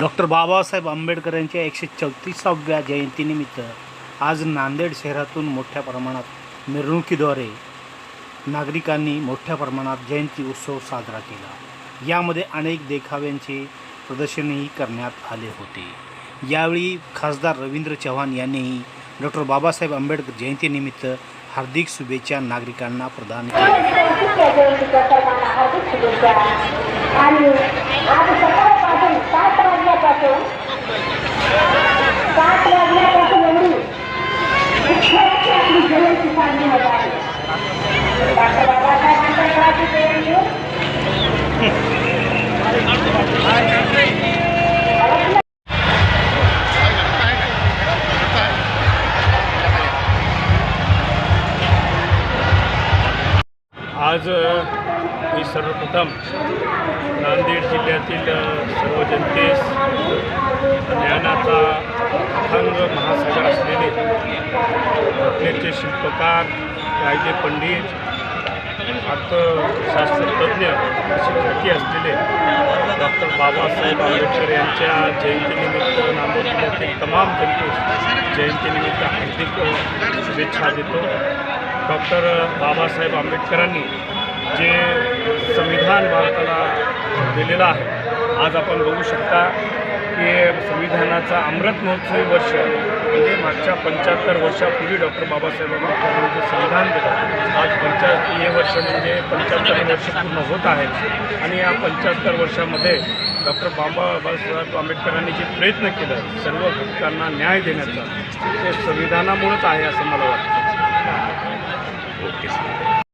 Doctor Babasaheb Ambedkar यांच्या एकशे चौतीसाव्या जयंतीनिमित्त आज नांदेड शहरातून मोठ्या प्रमाणात मिरवणुकीद्वारे नागरिकांनी मोठ्या प्रमाणात जयंती उत्सव साजरा केला. यामध्ये अनेक देखाव्यांचे प्रदर्शनही करण्यात आले होते. यावेळी खासदार रवींद्र चव्हाण यांनीही डॉक्टर बाबासाहेब आंबेडकर जयंतीनिमित्त हार्दिक शुभेच्छा नागरिकांना प्रदान केल्या जयंतीच्या सर्वांना हार्दिक शुभेच्छा आणि आज सकाळपासून सात वाजल्यापासून सात वाजल्यापासून एवढी उत्सवाची आपली जयंती साजरी होत आहे डॉक्टर बाबासाहेब आंबेडकरांची जयंती आज मी सर्वप्रथम नांदेड जिल्ह्यातील सर्व जनतेस ज्ञानाचा अथांग महासागर असलेले घटनेचे शिल्पकार कायदे पंडित अर्थशास्त्रतज्ञ अशी ख्याती असलेले डॉक्टर बाबासाहेब आंबेडकर यांच्या जयंतीनिमित्त नांदेड जिल्ह्यातील तमाम जनतेस जयंतीनिमित्त हार्दिक शुभेच्छा देतो. डॉक्टर बाबासाहेब आंबेडकरांनी जे संविधान भारताला दिलेलं आहे आज आपण बघू शकता. की संविधानाचा अमृत महोत्सवी वर्ष म्हणजे मागच्या पंच्याहत्तर वर्षापूर्वी डॉक्टर बाबासाहेब आंबेडकरांनी जे संविधान दिलं आज पंच्याहत्तर हे वर्ष म्हणजे पंच्याहत्तर वर्ष पूर्ण होत आहेत. आणि या पंच्याहत्तर वर्षामध्ये डॉक्टर बाबासाहेब आंबेडकरांनी जे प्रयत्न केलं सर्व घटकांना न्याय देण्याचा ते संविधानामुळेच आहे असं मला वाटतं. Okay sir.